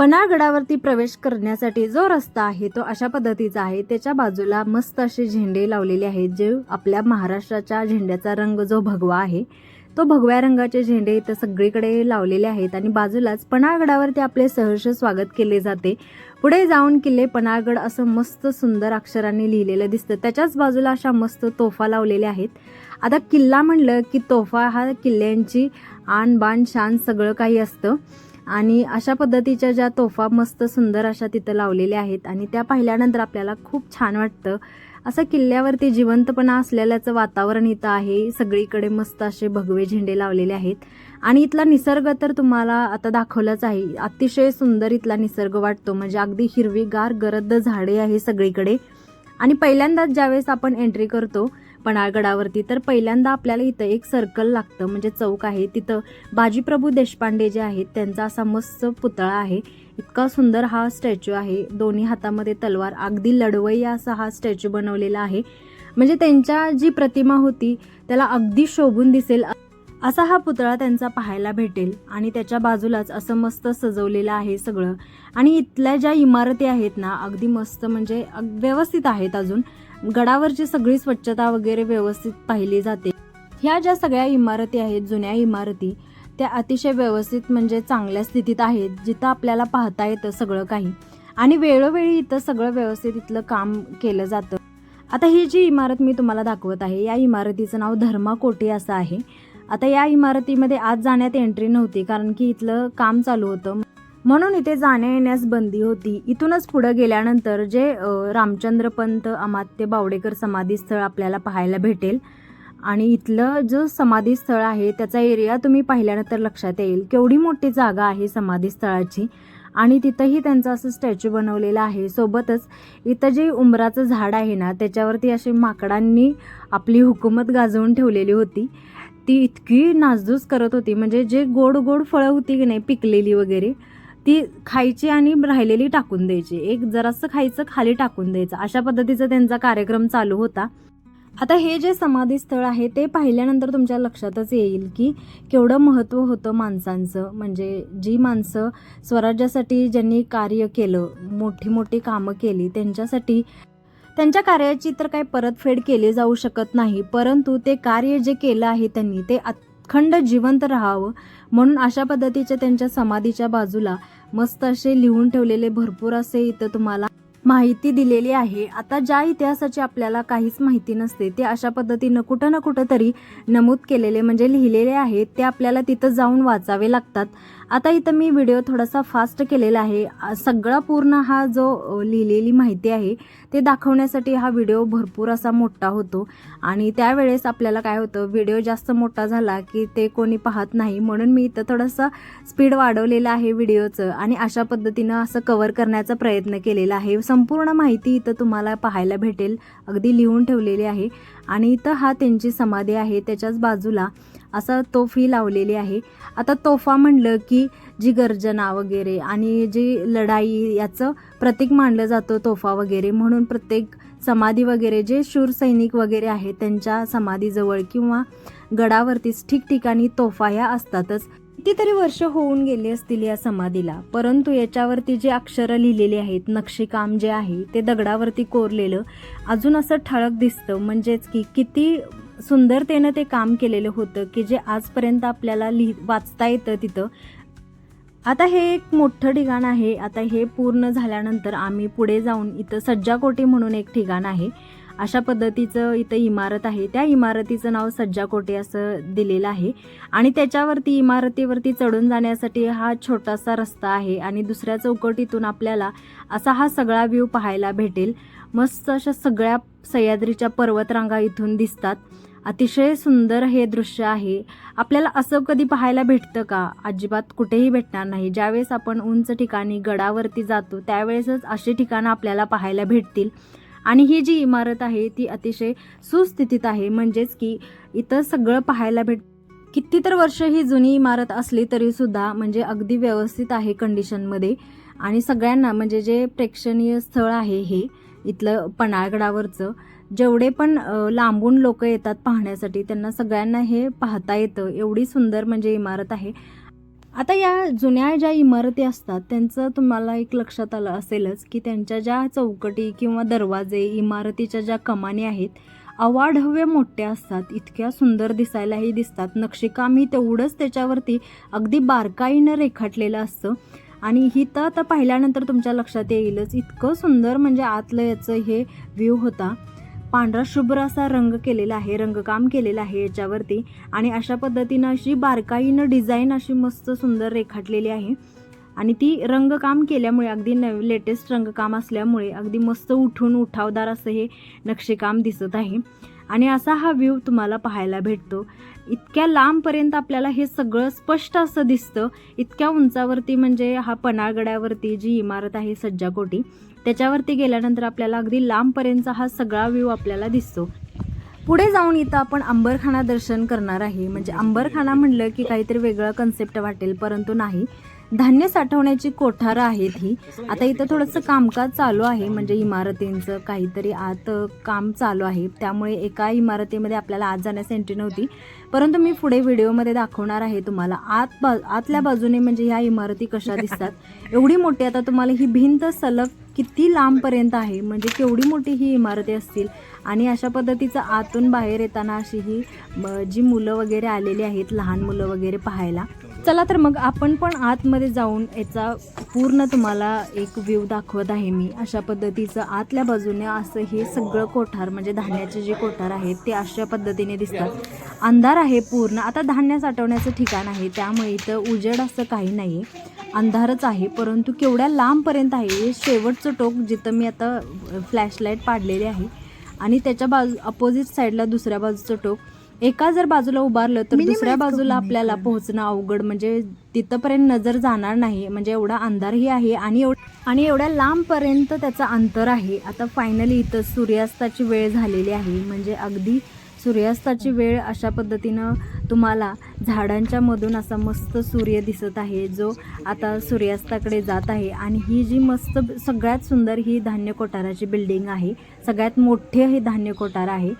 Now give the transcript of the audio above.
पन्हाळगडावरती प्रवेश करण्यासाठी जो रस्ता आहे तो अशा पद्धतीचा आहे. त्याच्या बाजूला मस्त असे झेंडे लावलेले आहेत जे आपल्या महाराष्ट्राच्या झेंड्याचा रंग जो भगवा आहे तो भगव्या रंगाचे झेंडे इथं सगळीकडे लावलेले आहेत आणि बाजूलाच पन्हाळगडावरती आपले सहर्ष स्वागत केले जाते. पुढे जाऊन किल्ले पन्हाळगड असं मस्त सुंदर अक्षरांनी लिहिलेलं दिसतं. त्याच्याच बाजूला अशा मस्त तोफा लावलेल्या आहेत. आता किल्ला म्हणलं की तोफा हा किल्ल्यांची आण बाण शान सगळं काही असतं. आणि अशा पद्धतीच्या ज्या तोफा मस्त सुंदर अशा तिथं लावलेल्या आहेत आणि त्या पाहिल्यानंतर आपल्याला खूप छान वाटतं. असं किल्ल्यावरती जिवंतपणा असलेल्याचं वातावरण इथं आहे. सगळीकडे मस्त असे भगवे झेंडे लावलेले आहेत. आणि इथला निसर्ग तर तुम्हाला आता दाखवलाच आहे. अतिशय सुंदर इथला निसर्ग वाटतो. म्हणजे अगदी हिरवीगार गरद झाडे आहे सगळीकडे. आणि पहिल्यांदाच ज्यावेळेस आपण एंट्री करतो पन्हाळगडावरती तर पहिल्यांदा आपल्याला इथं एक सर्कल लागतं म्हणजे चौक आहे. तिथं बाजीप्रभू देशपांडे जे आहेत त्यांचा असा मस्त पुतळा आहे. इतका सुंदर हा स्टॅच्यू आहे. दोन्ही हातामध्ये तलवार. अगदी लढवय्या असा हा स्टॅच्यू बनवलेला आहे. म्हणजे त्यांच्या जी प्रतिमा होती त्याला अगदी शोभून दिसेल. असा हा पुतळा त्यांचा पाहायला भेटेल. आणि त्याच्या बाजूलाच असं मस्त सजवलेलं आहे सगळं. आणि इथल्या ज्या इमारती आहेत ना अगदी मस्त म्हणजे अग- व्यवस्थित आहेत अजून. गडावरची सगळी स्वच्छता वगैरे व्यवस्थित पाहिली जाते ह्या ज्या सगळ्या इमारती आहेत जुन्या इमारती त्या अतिशय व्यवस्थित म्हणजे चांगल्या स्थितीत आहेत जिथं आपल्याला पाहता येतं सगळं काही. आणि वेळोवेळी इथं सगळं व्यवस्थित इथलं काम केलं जातं. आता ही जी इमारत मी तुम्हाला दाखवत आहे या इमारतीचं नाव धर्मा कोटी असं आहे. आता या इमारतीमध्ये आज जाण्यात एंट्री नव्हती कारण की इथलं काम चालू होतं. म्हणून इथे जाण्या येण्यास बंदी होती. इथूनच पुढे गेल्यानंतर जे रामचंद्रपंत रामचंद्र पंत अमात्य बावडेकर समाधी स्थळ आपल्याला पाहायला भेटेल. आणि इथलं जो समाधी स्थळ आहे त्याचा एरिया तुम्ही पाहिल्यानंतर लक्षात येईल. केवढी मोठी जागा आहे समाधी स्थळाची आणि तिथंही त्यांचं असं स्टॅच्यू बनवलेलं आहे. सोबतच इथं जे उंबराचं झाड आहे ना त्याच्यावरती असे माकडांनी आपली हुकूमत गाजवून ठेवलेली होती. ती इतकी नासधूस करत होती. म्हणजे जे गोड गोड फळं होती की नाही पिकलेली वगैरे ती खायची आणि राहिलेली टाकून द्यायची. एक जरासं खायचं खाली टाकून द्यायचं. अशा पद्धतीचा त्यांचा कार्यक्रम चालू होता. आता हे जे समाधी स्थळ आहे ते पाहिल्यानंतर तुमच्या लक्षातच येईल की केवढं महत्त्व होतं माणसांचं. म्हणजे जी माणसं स्वराज्यासाठी ज्यांनी कार्य केलं मोठी मोठी कामं केली त्यांच्यासाठी त्यांच्या कार्याची तर काही परतफेड केली जाऊ शकत नाही. परंतु ते कार्य जे केलं आहे त्यांनी ते अखंड जिवंत राहावं म्हणून अशा पद्धतीच्या त्यांच्या समाधीच्या बाजूला मस्त असे लिहून ठेवलेले भरपूर असे इथं तुम्हाला माहिती दिलेली आहे. आता ज्या इतिहासाची आपल्याला काहीच माहिती नसते ते अशा पद्धतीनं कुठं ना कुठं तरी नमूद केलेले म्हणजे लिहिलेले आहेत ते आपल्याला तिथं जाऊन वाचावे लागतात. आता इथं मी व्हिडिओ थोडासा फास्ट केलेला आहे. सगळा पूर्ण हा जो लिहिलेली माहिती आहे ते दाखवण्यासाठी हा व्हिडिओ भरपूर असा मोठा होतो. आणि त्यावेळेस आपल्याला काय होतं व्हिडिओ जास्त मोठा झाला की ते कोणी पाहत नाही. म्हणून मी इथं थोडंसं स्पीड वाढवलेलं आहे व्हिडिओचं आणि अशा पद्धतीनं असं कवर करण्याचा प्रयत्न केलेला आहे. संपूर्ण माहिती इथं तुम्हाला पाहायला भेटेल. अगदी लिहून ठेवलेली आहे. आणि इथं हा त्यांची समाधी आहे त्याच्याच बाजूला. असं तोफी लावलेली आहे. आता तोफा म्हणलं की जी गर्जना वगैरे आणि जी लढाई याचं प्रतीक मानलं जातं तोफा वगैरे म्हणून प्रत्येक समाधी वगैरे जे शूर सैनिक वगैरे आहेत त्यांच्या समाधीजवळ किंवा गडावरतीच ठिकठिकाणी तोफा ह्या असतातच. कितीतरी वर्ष होऊन गेली असतील या समाधीला परंतु याच्यावरती जे अक्षरं लिहिलेली आहेत नक्षीकाम जे आहे ते दगडावरती कोरलेलं अजून असं ठळक दिसतं. म्हणजेच की किती सुंदरतेनं ते काम केलेलं होतं की जे आजपर्यंत आपल्याला लिहि वाचता येतं तिथं. आता हे एक मोठं ठिकाण आहे. आता हे पूर्ण झाल्यानंतर आम्ही पुढे जाऊन इथं सज्जाकोटी म्हणून एक ठिकाण आहे. अशा पद्धतीचं इथं इमारत आहे. त्या इमारतीचं नाव सज्जाकोटी असं दिलेलं आहे. आणि त्याच्यावरती इमारतीवरती चढून जाण्यासाठी हा छोटासा रस्ता आहे आणि दुसऱ्या चौकटीतून आपल्याला असा हा सगळा व्ह्यू पाहायला भेटेल. मस्त अशा सगळ्या सह्याद्रीच्या पर्वतरांगा इथून दिसतात. अतिशय सुंदर हे दृश्य आहे. आपल्याला असं कधी पाहायला भेटतं का? अजिबात कुठेही भेटणार नाही. ज्यावेळेस आपण उंच ठिकाणी गडावरती जातो त्यावेळेसच अशी ठिकाणं आपल्याला पाहायला भेटतील. आणि ही जी इमारत आहे ती अतिशय सुस्थितीत आहे. म्हणजेच की इथं सगळं पाहायला भेट किती तर वर्ष ही जुनी इमारत असली तरी सुद्धा म्हणजे अगदी व्यवस्थित आहे कंडिशनमध्ये आणि सगळ्यांना म्हणजे जे प्रेक्षणीय स्थळ आहे हे इथलं पन्हाळगडावरचं जेवढे पण लांबून लोक येतात पाहण्यासाठी त्यांना सगळ्यांना हे पाहता येतं. एवढी सुंदर म्हणजे इमारत आहे. आता या जुन्या ज्या इमारती असतात त्यांचं तुम्हाला एक लक्षात आलं असेलच की त्यांच्या ज्या चौकटी किंवा दरवाजे इमारतीच्या ज्या कमानी आहेत अवाढव्य मोठ्या असतात इतक्या सुंदर दिसायलाही दिसतात. नक्षीकामही तेवढंच त्याच्यावरती अगदी बारकाईनं रेखाटलेलं असतं. आणि ही तर आता पाहिल्यानंतर तुमच्या लक्षात येईलच इतकं सुंदर म्हणजे आतलं याचं हे व्ह्यू होता. पांढरा शुभ्र असा रंग केलेला आहे रंगकाम केलेलं आहे याच्यावरती. आणि अशा पद्धतीनं अशी बारकाईनं डिझाईन अशी मस्त सुंदर रेखाटलेली आहे. आणि ती रंगकाम केल्यामुळे अगदी नव लेटेस्ट रंगकाम असल्यामुळे अगदी मस्त उठून उठावदार असं हे नक्षीकाम दिसत आहे. आणि असा हा व्ह्यू तुम्हाला पाहायला भेटतो. इतक्या लांबपर्यंत आपल्याला हे सगळं स्पष्ट असं दिसतं. इतक्या उंचावरती म्हणजे हा पन्हाळगडावरती जी इमारत आहे सज्जाकोटी त्याच्यावरती गेल्यानंतर आपल्याला अगदी लांबपर्यंतचा हा सगळा व्ह्यू आपल्याला दिसतो. पुढे जाऊन इथं आपण अंबरखाना दर्शन करणार आहे. म्हणजे अंबरखाना म्हणलं की काहीतरी वेगळं कन्सेप्ट वाटेल परंतु नाही. धान्य साठवण्याची कोठारं आहेत ही. आता इथं थोडंसं कामकाज चालू आहे. म्हणजे इमारतींचं काहीतरी आत काम चालू आहे. त्यामुळे एका इमारतीमध्ये आपल्याला आत जाण्यास एंट्री नव्हती. परंतु मी पुढे व्हिडिओमध्ये दाखवणार आहे तुम्हाला. आत बा आतल्या बाजूने म्हणजे ह्या इमारती कशा दिसतात? एवढी मोठी आता तुम्हाला ही भिंत सलग किती लांबपर्यंत आहे? म्हणजे केवढी मोठी ही इमारती असतील? आणि अशा पद्धतीचं आतून बाहेर येताना अशी ही जी मुलं वगैरे आलेली आहेत लहान मुलं वगैरे पाहायला चला तर मग आपण पण आतमध्ये जाऊन याचा पूर्ण तुम्हाला एक व्ह्यू दाखवत आहे मी. अशा पद्धतीचं आतल्या बाजूने असं हे सगळं कोठार म्हणजे धान्याचे जे कोठार आहेत ते अशा पद्धतीने दिसतात. अंधार आहे पूर्ण. आता धान्य साठवण्याचं ठिकाण आहे त्यामुळे इथं उजेड असं काही नाही. आहे अंधारच आहे परंतु केवढ्या लांबपर्यंत आहे हे शेवटचं टोक जिथं मी आता फ्लॅशलाईट पाडलेली आहे. आणि त्याच्या बाजू अपोजिट साईडला दुसऱ्या बाजूचं टोक. एका जर बाजूला उभारलं तर दुसऱ्या बाजूला आपल्याला पोहोचणं अवघड म्हणजे तिथंपर्यंत नजर जाणार नाही म्हणजे एवढा अंधारही आहे आणि एवढ आणि एवढ्या लांबपर्यंत त्याचं अंतर आहे. आता फायनली इथं सूर्यास्ताची वेळ झालेली आहे. म्हणजे अगदी सूर्यास्ताची वेळ अशा पद्धतीनं तुम्हाला झाडांच्या मधून असा मस्त सूर्य दिसत आहे जो आता सूर्यास्ताकडे जात आहे. आणि ही जी मस्त सगळ्यात सुंदर ही धान्य कोठाराची बिल्डिंग आहे. सगळ्यात मोठे हे धान्य कोठार आहे.